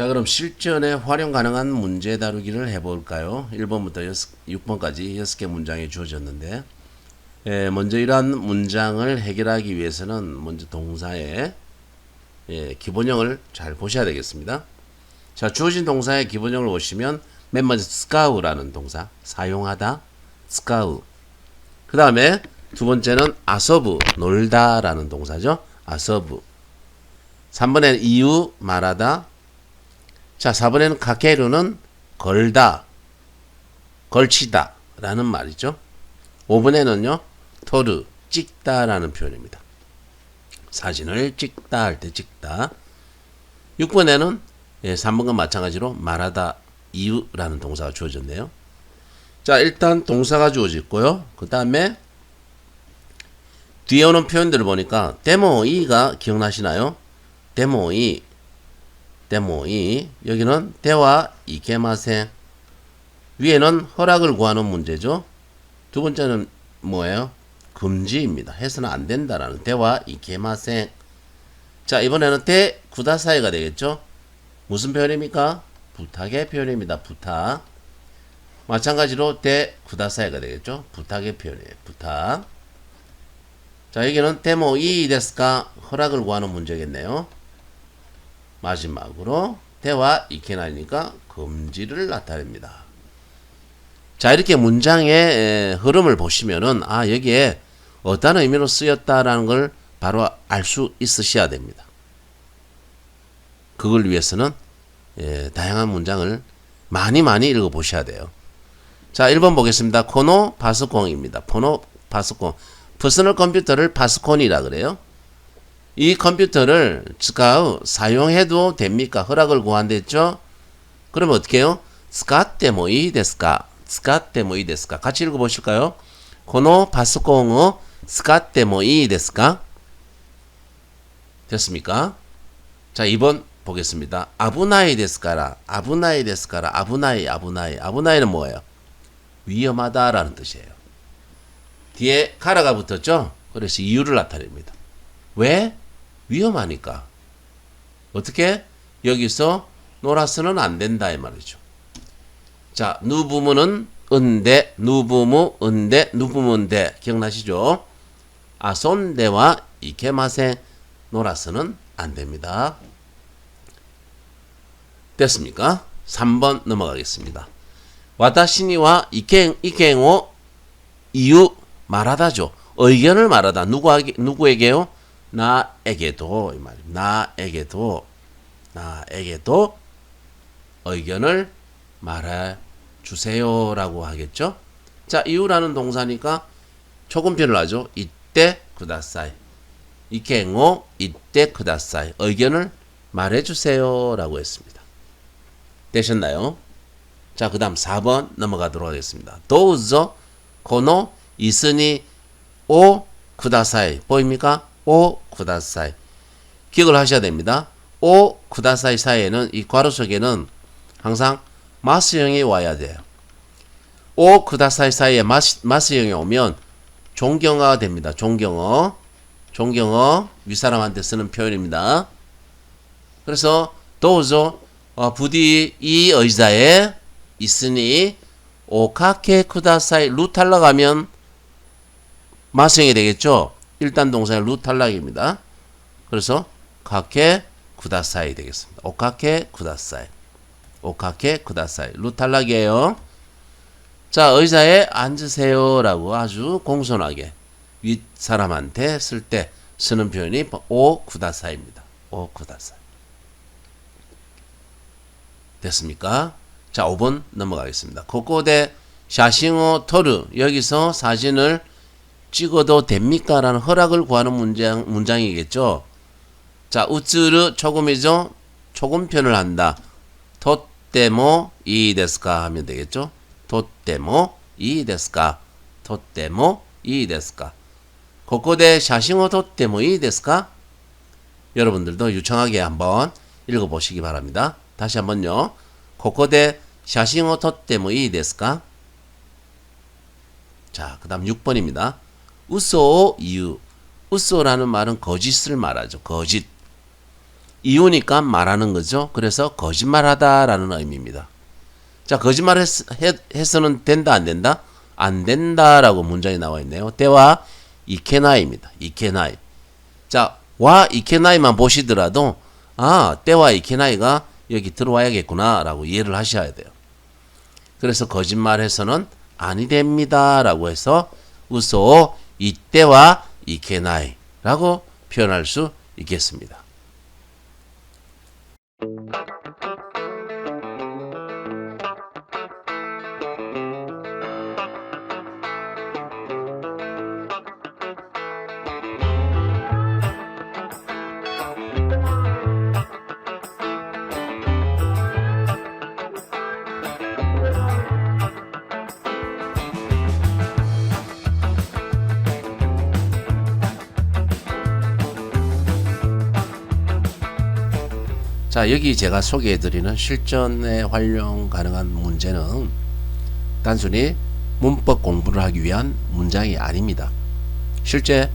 자, 그럼 실전에 활용 가능한 문제 다루기를 해볼까요? 1번부터 6, 6번까지 6개 문장이 주어졌는데, 예, 먼저 이러한 문장을 해결하기 위해서는 먼저 동사의 예, 기본형을 잘 보셔야 되겠습니다. 자, 주어진 동사의 기본형을 보시면 맨 먼저 스카우라는 동사, 사용하다, 스카우. 그 다음에 두 번째는 아서브, 놀다라는 동사죠. 아서브. 3번에는 이유, 말하다. 자, 4번에는 가케루는 걸다, 걸치다 라는 말이죠. 5번에는요, 토르, 찍다 라는 표현입니다. 사진을 찍다 할 때 찍다. 6번에는 예, 3번과 마찬가지로 말하다, 이유라는 동사가 주어졌네요. 자, 일단 동사가 주어졌고요. 그 다음에 뒤에 오는 표현들을 보니까 데모이가 기억나시나요? 데모이 데모이 여기는 대화 이케마세 위에는 허락을 구하는 문제죠. 두 번째는 뭐예요? 금지입니다. 해서는 안 된다라는 대화 이케마세 자 이번에는 대 구다사이가 되겠죠. 무슨 표현입니까? 부탁의 표현입니다. 부탁 마찬가지로 대 구다사이가 되겠죠. 부탁의 표현이에요. 부탁 자 여기는 데모 이 데스까 허락을 구하는 문제겠네요. 마지막으로 대화 이케나니까 금지를 나타냅니다. 자 이렇게 문장의 에, 흐름을 보시면은 아 여기에 어떤 의미로 쓰였다라는 걸 바로 알 수 있으셔야 됩니다. 그걸 위해서는 예, 다양한 문장을 많이 많이 읽어 보셔야 돼요. 자 1번 보겠습니다. 코노 파스콘입니다. 포노 파스콘 퍼스널 컴퓨터를 파스콘이라 그래요. 이 컴퓨터를 스카우 사용해도 됩니까? 허락을 구한댔죠? 그럼 어떻게 해요? 데스까? 같이 읽어보실까요? 데스까? 됐습니까? 자, 2번 보겠습니다. 아부나이 데스까라. 아부나이 데스까라. 아부나이, 아부나이. 아부나이는 뭐예요? 위험하다라는 뜻이에요. 뒤에 카라가 붙었죠? 그래서 이유를 나타냅니다. 왜? 위험하니까. 어떻게? 여기서 놀아서는 안 된다 이 말이죠. 자, 누부무는 은대, 누부무, 은대, 누부문대 기억나시죠? 아손대와 이케마세 놀아서는 안 됩니다. 됐습니까? 3번 넘어가겠습니다. 와타시니와 이켄, 이켄오 이유 말하다죠. 의견을 말하다. 누구에게, 누구에게요? 나에게도 이 말입니다. 나에게도 나에게도 의견을 말해 주세요라고 하겠죠. 자, 이유라는 동사니까 초금편을 하죠. 이때 쿠다사이. 이케오 이때 쿠다사이. 의견을 말해 주세요라고 했습니다. 되셨나요? 자, 그다음 4번 넘어가도록 하겠습니다. 도우저 코노 이스니 오 쿠다사이 보입니까? 오 쿠다사이 기억을 하셔야 됩니다. 오 쿠다사이 사이에는 이 괄호 속에는 항상 마스형이 와야 돼요. 오 쿠다사이 사이에 마스, 마스형이 오면 존경어가 됩니다. 존경어 존경어 윗사람한테 쓰는 표현입니다. 그래서 도우조 어, 부디 이 의자에 있으니 오카케 쿠다사이 루 탈락하면 마스형이 되겠죠. 일단 동사의 루 탈락입니다. 그래서 카케 쿠다사이 되겠습니다. 오카케 쿠다사이. 오카케 쿠다사이. 루 탈락이에요. 자, 의자에 앉으세요라고 아주 공손하게 윗 사람한테 쓸 때 쓰는 표현이 오 쿠다사이입니다. 오 쿠다사이. 됐습니까? 자, 5번 넘어가겠습니다. 코코데 샤싱오 토르 여기서 사진을 찍어도 됩니까? 라는 허락을 구하는 문장, 문장이겠죠. 자, 우츠르 초금이죠. 초금편을 한다. 토테모 이 데스까 하면 되겠죠. 토테모 이 데스까. 토테모 이 데스까. 고코데 샤싱오 토테모 이 데스까? 여러분들도 유창하게 한번 읽어보시기 바랍니다. 다시 한번요. 고코데 샤싱오 토테모 이 데스까? 자, 그 다음 6번입니다. 우소 이유. 우소라는 말은 거짓을 말하죠. 거짓. 이유니까 말하는 거죠. 그래서 거짓말하다라는 의미입니다. 자, 거짓말 했, 했, 해서는 된다 안 된다? 안 된다라고 문장이 나와 있네요. 때와 이케나이입니다. 이케나이. 자, 와 이케나이만 보시더라도 아, 때와 이케나이가 여기 들어와야겠구나라고 이해를 하셔야 돼요. 그래서 거짓말해서는 아니 됩니다라고 해서 우소 이때와 이케나이라고 표현할 수 있겠습니다. 자, 여기 제가 소개해 드리는 실전에 활용 가능한 문제는 단순히 문법 공부를 하기 위한 문장이 아닙니다. 실제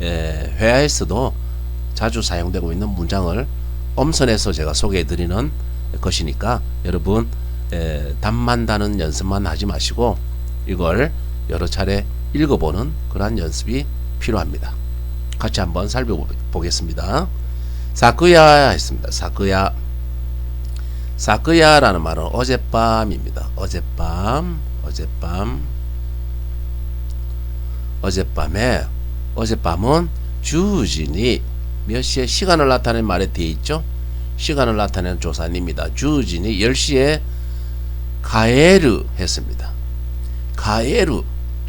에, 회화에서도 자주 사용되고 있는 문장을 엄선해서 제가 소개해 드리는 것이니까 여러분 에, 답만 다는 연습만 하지 마시고 이걸 여러 차례 읽어보는 그러한 연습이 필요합니다. 같이 한번 살펴보겠습니다. 사크야 했습니다. 사크야. 사크야라는 말은 어젯밤입니다. 어젯밤, 어젯밤. 어젯밤에, 어젯밤은 주진이 몇 시에 시간을 나타내는 말에 되어 있죠? 시간을 나타내는 조사입니다. 주진이 10시에 가에르 했습니다. 가에르.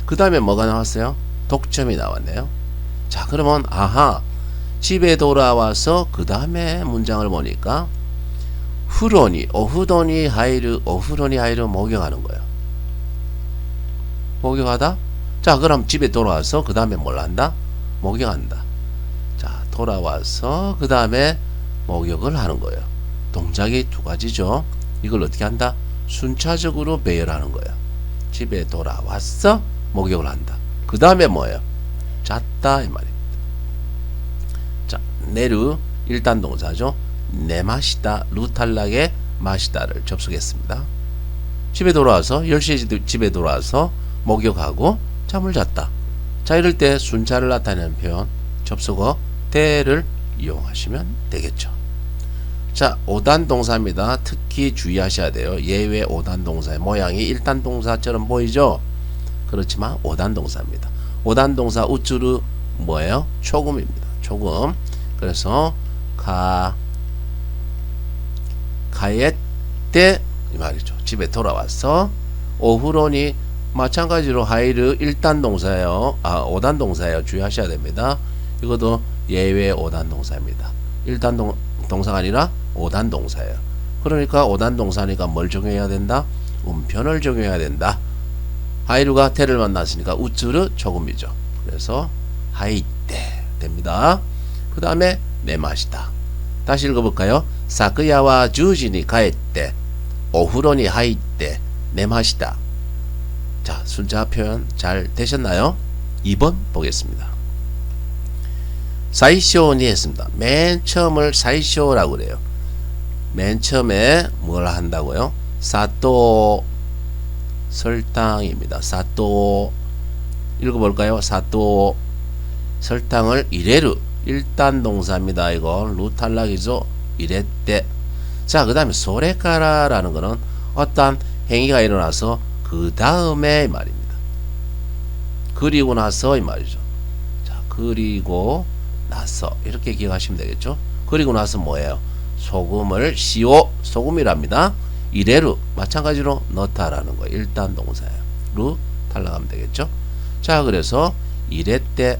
그 다음에 뭐가 나왔어요? 독점이 나왔네요. 자, 그러면, 아하. 집에 돌아와서 그 다음에 문장을 보니까 후로니 오후도니 하이르 오후로니 하이르 목욕하는 거예요. 목욕하다? 자 그럼 집에 돌아와서 그 다음에 뭘 한다? 목욕한다. 자 돌아와서 그 다음에 목욕을 하는 거예요. 동작이 두 가지죠. 이걸 어떻게 한다? 순차적으로 배열하는 거예요. 집에 돌아왔어 목욕을 한다. 그 다음에 뭐예요? 잤다 이 말이에요. 내르 일단 동사죠. 내 마시다 루탈락의 마시다를 접속했습니다. 집에 돌아와서 10시에 집에 돌아와서 목욕하고 잠을 잤다. 자 이럴 때 순차를 나타내는 표현 접속어 대를 이용하시면 되겠죠. 자 5단 동사입니다. 특히 주의하셔야 돼요. 예외 5단 동사의 모양이 1단 동사처럼 보이죠? 그렇지만 5단 동사입니다. 5단 동사 우쭈르 뭐예요? 초금입니다. 초금. 그래서 가 가에 때이 말이죠. 집에 돌아와서 오후로니 마찬가지로 하이르 1단 동사예요. 아, 5단 동사예요. 주의하셔야 됩니다. 이것도 예외 5단 동사입니다. 1단 동, 동사가 아니라 5단 동사예요. 그러니까 5단 동사니까 뭘 적용해야 된다? 음편을 적용해야 된다. 하이르가 테를 만났으니까 우츠르 조금이죠. 그래서 하이때 됩니다. 그 다음에 내 맛이다. 다시 읽어볼까요? 사크야와 주진이 가했대 오후로니 하이때 내 맛이다. 자 순자 표현 잘 되셨나요? 2번 보겠습니다. 사이쇼니 했습니다. 맨 처음을 사이쇼라고 그래요. 맨 처음에 뭘 한다고요? 사또 설탕입니다. 사또 읽어볼까요? 사또 설탕을 이래루 1단 동사입니다. 이거 루 탈락이죠. 이랬대. 자, 그 다음에 소레카라라는 거는 어떤 행위가 일어나서 그 다음에 말입니다. 그리고 나서 이 말이죠. 자, 그리고 나서 이렇게 기억하시면 되겠죠. 그리고 나서 뭐예요? 소금을 시오 소금이랍니다. 이래로 마찬가지로 넣다라는 거 1단 동사예요. 루 탈락하면 되겠죠. 자, 그래서 이랬대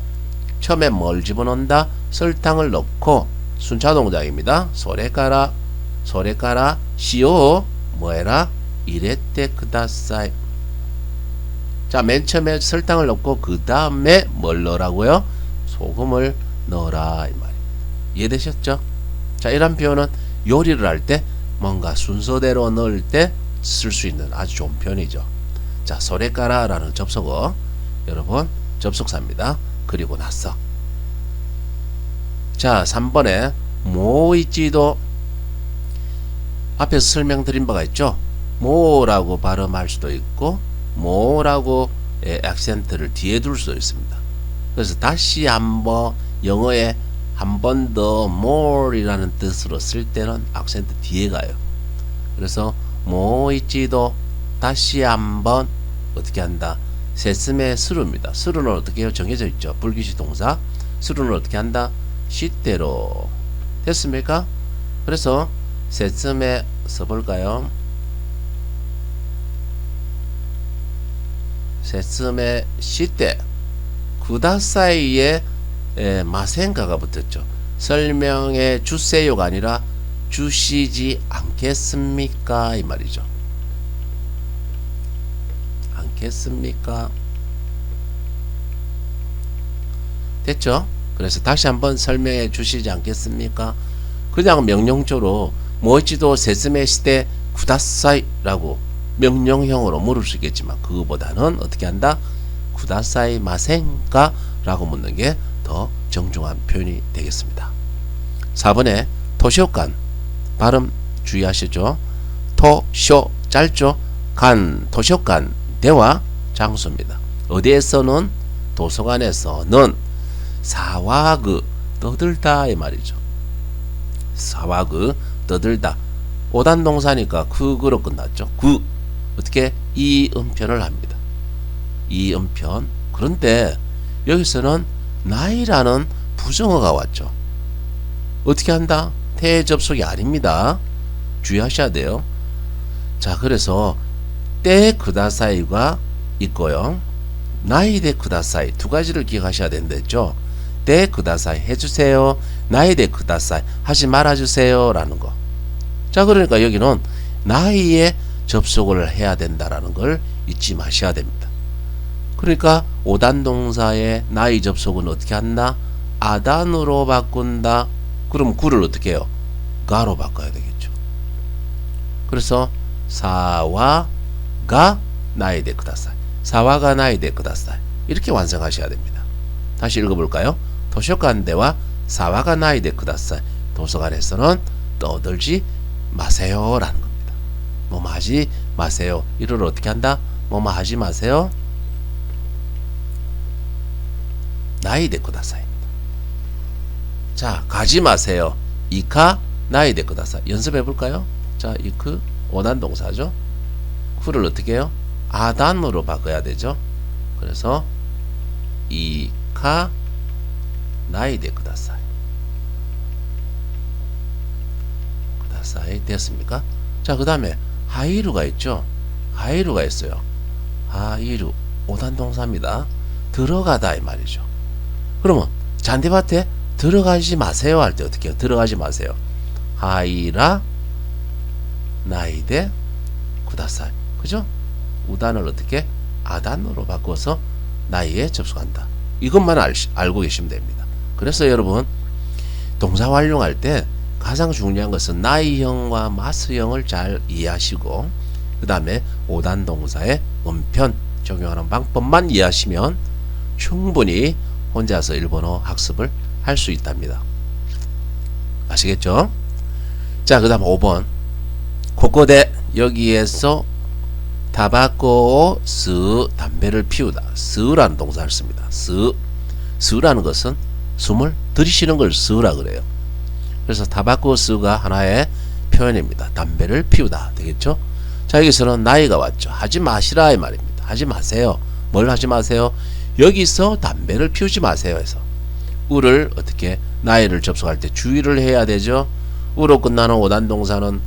처음에 뭘 집어넣는다? 설탕을 넣고 순차 동작입니다. 소레까라 소레까라 시오 뭐해라 이랬대 그다사이 자 맨 처음에 설탕을 넣고 그 다음에 뭘 넣으라고요? 소금을 넣어라 이 말입니다. 이해되셨죠? 자 이런 표현은 요리를 할 때 뭔가 순서대로 넣을 때 쓸 수 있는 아주 좋은 표현이죠. 자 소레까라라는 접속어 여러분 접속사입니다. 그리고 나서 자 3번에 모이지도 앞에서 설명드린 바가 있죠. 모라고 발음할 수도 있고 모라고 예, 액센트를 뒤에 둘 수도 있습니다. 그래서 다시 한번 영어에 한 번 더 more이라는 뜻으로 쓸 때는 액센트 뒤에 가요. 그래서 모이지도 다시 한번 어떻게 한다? 세스메 스루입니다. 스루는 어떻게 해요? 정해져 있죠. 불규시 동사. 스루는 어떻게 한다? 시대로 됐습니까? 그래서 세스메 써볼까요? 세스메 시대 구다사이에 에, 마센가가 붙었죠. 설명해 주세요가 아니라 주시지 않겠습니까? 이 말이죠. 않겠습니까? 됐죠? 그래서 다시 한번 설명해 주시지 않겠습니까? 그냥 명령조로 모이치도 세스메 시대 구다사이라고 명령형으로 물을 수 있겠지만 그거보다는 어떻게 한다? 구다사이 마센가 라고 묻는 게 더 정중한 표현이 되겠습니다. 4번에 도시오간 발음 주의하시죠. 토쇼 짧죠. 간 도시오간 대화 장소입니다. 어디에서는 도서관에서는 사와그 떠들다 이 말이죠. 사와그 떠들다 오단 동사니까 그거로 끝났죠. 그 어떻게 이 음편을 합니다. 이 음편 그런데 여기서는 나이라는 부정어가 왔죠. 어떻게 한다? 대접속이 아닙니다. 주의하셔야 돼요. 자, 그래서 때 그다사이가 있고요. 나이 대 그다사이 두 가지를 기억하셔야 된댔죠. 때 그다사이 해주세요. 나이 대 그다사이 하지 말아주세요. 라는 거. 자, 그러니까 여기는 나이에 접속을 해야 된다라는 걸 잊지 마셔야 됩니다. 그러니까 오단 동사의 나이 접속은 어떻게 한다? 아단으로 바꾼다. 그럼 구를 어떻게 해요? 가로 바꿔야 되겠죠. 그래서 사와 가 나이 데 쿠다사이. 사와가 나이 데 쿠다사이. 이렇게 완성하셔야 됩니다. 다시 읽어볼까요? 도서관 대와 사와가 나이 데 쿠다사이. 도서관에서는 떠들지 마세요라는 겁니다. 뭐뭐 하지 마세요. 이를 어떻게 한다? 뭐뭐 하지 마세요. 나이 데 쿠다사이입니다. 자, 가지 마세요. 이카 나이 데 쿠다사. 연습해 볼까요? 자, 이크 원한 동사죠. 쿠를 어떻게 해요? 아단으로 바꿔야 되죠. 그래서 이카 나이 데 쿠다사이. 쿠다사이 됐습니까? 자, 그 다음에 하이루가 있죠. 하이루가 있어요. 하이루 오단 동사입니다. 들어가다 이 말이죠. 그러면 잔디밭에 들어가지 마세요 할 때 어떻게 해요? 들어가지 마세요. 하이라 나이데 구다사이 그죠? 우단을 어떻게 아단으로 바꿔서 나이에 접속한다. 이것만 알, 알고 계시면 됩니다. 그래서 여러분 동사 활용할 때 가장 중요한 것은 나이형과 마스형을 잘 이해하시고 그 다음에 오단 동사의 음편 적용하는 방법만 이해하시면 충분히 혼자서 일본어 학습을 할 수 있답니다. 아시겠죠? 자, 그 다음 5번. 고코대 여기에서 타바코 스 담배를 피우다. 스라는 동사를 씁니다. 스. 스라는 것은 숨을 들이쉬는 걸 스라 그래요. 그래서 타바코 스가 하나의 표현입니다. 담배를 피우다. 되겠죠? 자, 여기서는 나이가 왔죠. 하지 마시라 이 말입니다. 하지 마세요. 뭘 하지 마세요? 여기서 담배를 피우지 마세요 해서 우를 어떻게 나이를 접속할 때 주의를 해야 되죠. 우로 끝나는 오단 동사는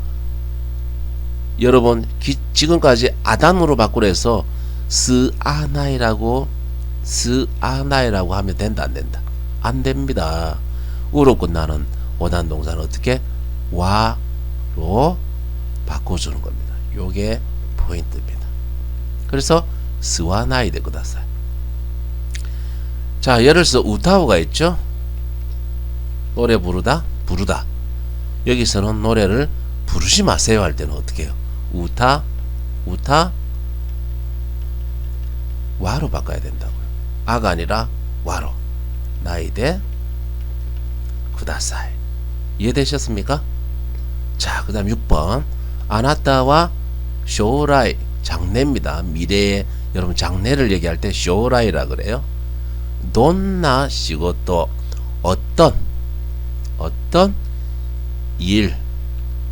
여러분 기, 지금까지 아단으로 바꾸래서 스아나이라고 스아나이라고 하면 된다 안 된다 안 됩니다. 우로 끝나는 오단 동사는 어떻게 와로 바꿔주는 겁니다. 요게 포인트입니다. 그래서 스와 나이 데 쿠다사이. 자, 예를 들어서 우타오가 있죠. 노래 부르다, 부르다. 여기서는 노래를 부르지 마세요 할 때는 어떻게 해요? 우타, 우타, 와로 바꿔야 된다고요. 아가 아니라 와로. 나이데, 구다사이. 이해되셨습니까? 자, 그 다음 6번. 아나타와 쇼라이. 장래입니다. 미래에 여러분 장래를 얘기할 때 쇼라이라 그래요. 돈나 시고또 어떤 어떤 일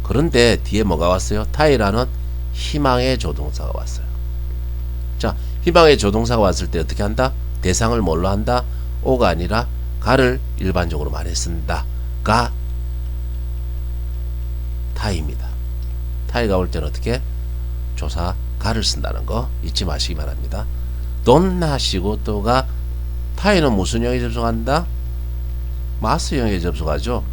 그런데 뒤에 뭐가 왔어요? 타이라는 희망의 조동사가 왔어요. 자, 희망의 조동사가 왔을 때 어떻게 한다? 대상을 뭘로 한다? 오가 아니라 가를 일반적으로 많이 쓴다. 가 타이입니다. 타이가 올 때는 어떻게? 조사 가를 쓴다는 거 잊지 마시기 바랍니다. 돈나 시고또가 타이는 무슨 형에 접속한다? 마스형에 접속하죠.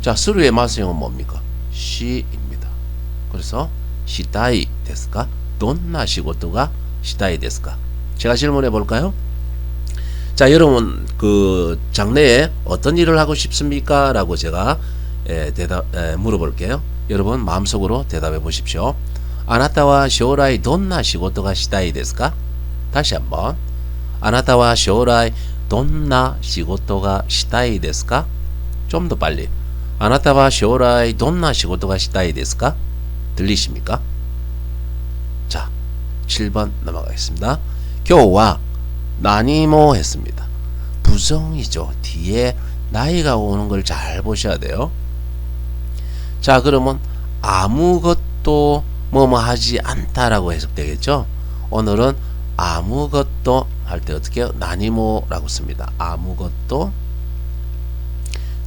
자, 스루의 마스형은 뭡니까? 시입니다. 그래서 시다이 데스까? 돈나 시고또가 시다이 데스까? 제가 질문해 볼까요? 자, 여러분 그 장래에 어떤 일을 하고 싶습니까? 라고 제가 에, 대답 에, 물어볼게요. 여러분 마음속으로 대답해 보십시오. 아나타와 쇼라이 돈나 시고토가 시다이 데스까? 다시 한번. 아나타와 쇼라이 돈나 시고토가 시다이 데스까? 좀 더 빨리. 아나타와 쇼라이 돈나 시고토가 시다이 데스까? 들리십니까? 자, 7번 넘어가겠습니다. 교와 나니모 했습니다. 부정이죠. 뒤에 나이가 오는 걸 잘 보셔야 돼요. 자, 그러면 아무것도 뭐뭐 하지 않다라고 해석되겠죠. 오늘은 아무것도 할 때 어떻게 해요? 나니모라고 씁니다. 아무것도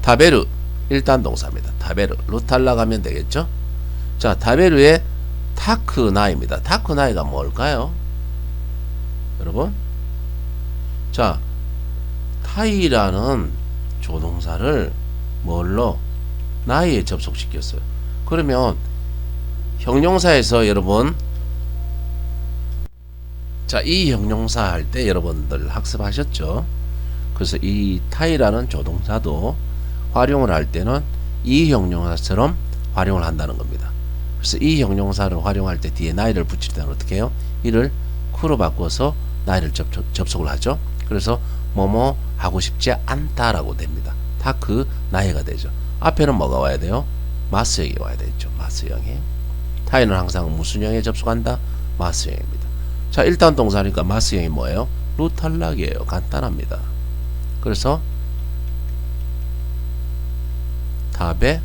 타베르 일단 동사입니다. 타베르 루탈라 가면 되겠죠. 자, 타베르의 타크나입니다. 타크나이가 뭘까요? 여러분? 자, 타이라는 조동사를 뭘로 나이에 접속시켰어요. 그러면 형용사에서 여러분 자, 이 형용사 할 때 여러분들 학습하셨죠? 그래서 이 타이라는 조동사도 활용을 할 때는 이 형용사처럼 활용을 한다는 겁니다. 그래서 이 형용사를 활용할 때 뒤에 나이를 붙일 때는 어떻게 해요? 이를 쿠로 바꿔서 나이를 접촉, 접속을 하죠. 그래서 뭐뭐 하고 싶지 않다라고 됩니다. 다 그 나이가 되죠. 앞에는 뭐가 와야 돼요? 마스형이 와야 되죠. 마스형이. 타이는 항상 무슨 형에 접속한다? 마스형입니다. 자, 일단 동사니까 마스형이 뭐예요? 루탈락이에요. 간단합니다. 그래서 다베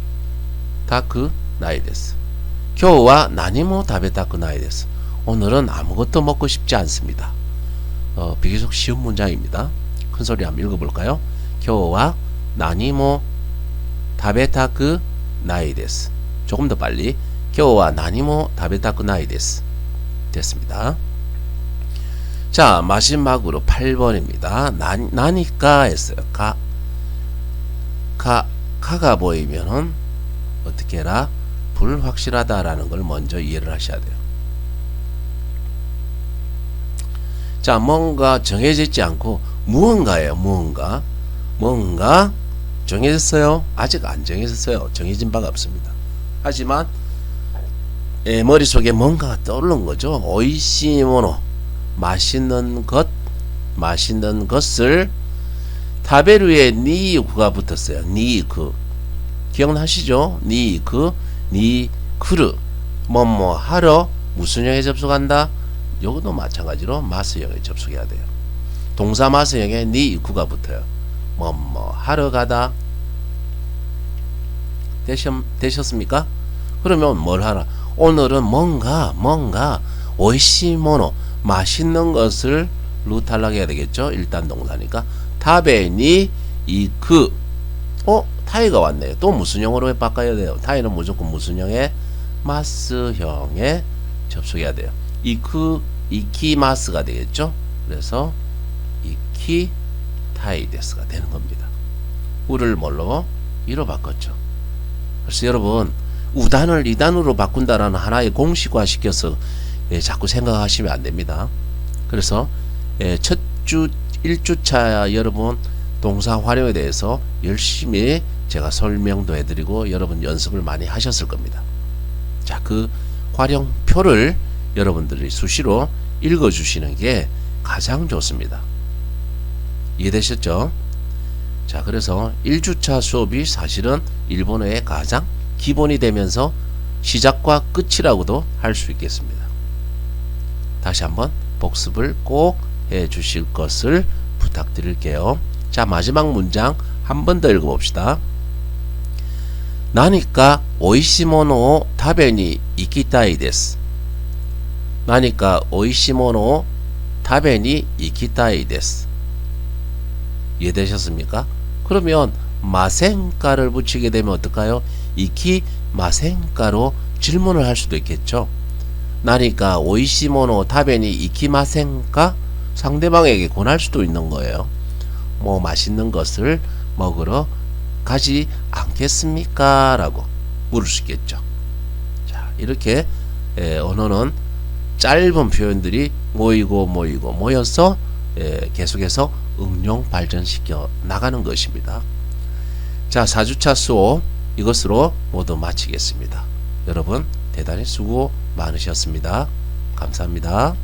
다크 나이 데스. 교와 나니모 다베 다크 나이 데스. 오늘은 아무것도 먹고 싶지 않습니다. 어, 비교적 쉬운 문장입니다. 큰 소리 한번 읽어볼까요? 나니모 다베타크 나이 데스. 조금 더 빨리. 나니모 다베타크 나이 데스. 됐습니다. 자, 마지막으로 8번입니다. 나, 나니까 했어요. 가, 가, 가가 보이면은 어떻게 해라? 불확실하다라는 걸 먼저 이해를 하셔야 돼요. 자, 뭔가 정해지지 않고 무언가예요. 무언가. 뭔가 정해졌어요? 아직 안 정해졌어요. 정해진 바가 없습니다. 하지만 예, 머릿속에 뭔가가 떠오른 거죠. 오이시모노 맛있는 것 맛있는 것을 타베르에 니구가 붙었어요. 니그 기억나시죠? 니그 니크르 뭐뭐 하러 무슨 형에 접속한다? 요것도 마찬가지로 마스형에 접속해야 돼요. 동사 마스형에 니구가 붙어요. 뭐뭐 하러 가다 되셨, 되셨습니까? 그러면 뭘 하라? 오늘은 뭔가 뭔가 오이시모노 맛있는 것을 루 탈락해야 되겠죠. 일단 동사니까 타베니 이그 어 타이가 왔네요. 또 무슨 형으로 바꿔야 돼요? 타이는 무조건 무슨 형에 마스형에 접속해야 돼요. 이그 이키마스가 되겠죠. 그래서 이키 타이데스가 되는 겁니다. 우를 뭘로 이로 바꿨죠. 그래서 여러분 우단을 이단으로 바꾼다라는 하나의 공식화 시켜서 예, 자꾸 생각하시면 안 됩니다. 그래서 예, 첫주 1주차 여러분 동사 활용에 대해서 열심히 제가 설명도 해드리고 여러분 연습을 많이 하셨을 겁니다. 자, 그 활용표를 여러분들이 수시로 읽어주시는 게 가장 좋습니다. 이해되셨죠? 자, 그래서 1주차 수업이 사실은 일본어의 가장 기본이 되면서 시작과 끝이라고도 할 수 있겠습니다. 다시 한번 복습을 꼭 해 주실 것을 부탁드릴게요. 자, 마지막 문장 한 번 더 읽어봅시다. 나니까 오이시모노 타베니 이키타이 데스. 나니까 오이시모노 타베니 이키타이 데스. 이해되셨습니까? 그러면 마센가를 붙이게 되면 어떨까요? 이키 마센가로 질문을 할 수도 있겠죠. 나니까 오이시모노 타베니 이키마센가 상대방에게 권할 수도 있는 거예요. 뭐 맛있는 것을 먹으러 가지 않겠습니까? 라고 물을 수 있겠죠. 자, 이렇게 에, 언어는 짧은 표현들이 모이고 모이고 모여서 에, 계속해서 응용 발전시켜 나가는 것입니다. 자, 4주차 수업 이것으로 모두 마치겠습니다. 여러분 대단히 수고 많으셨습니다. 감사합니다.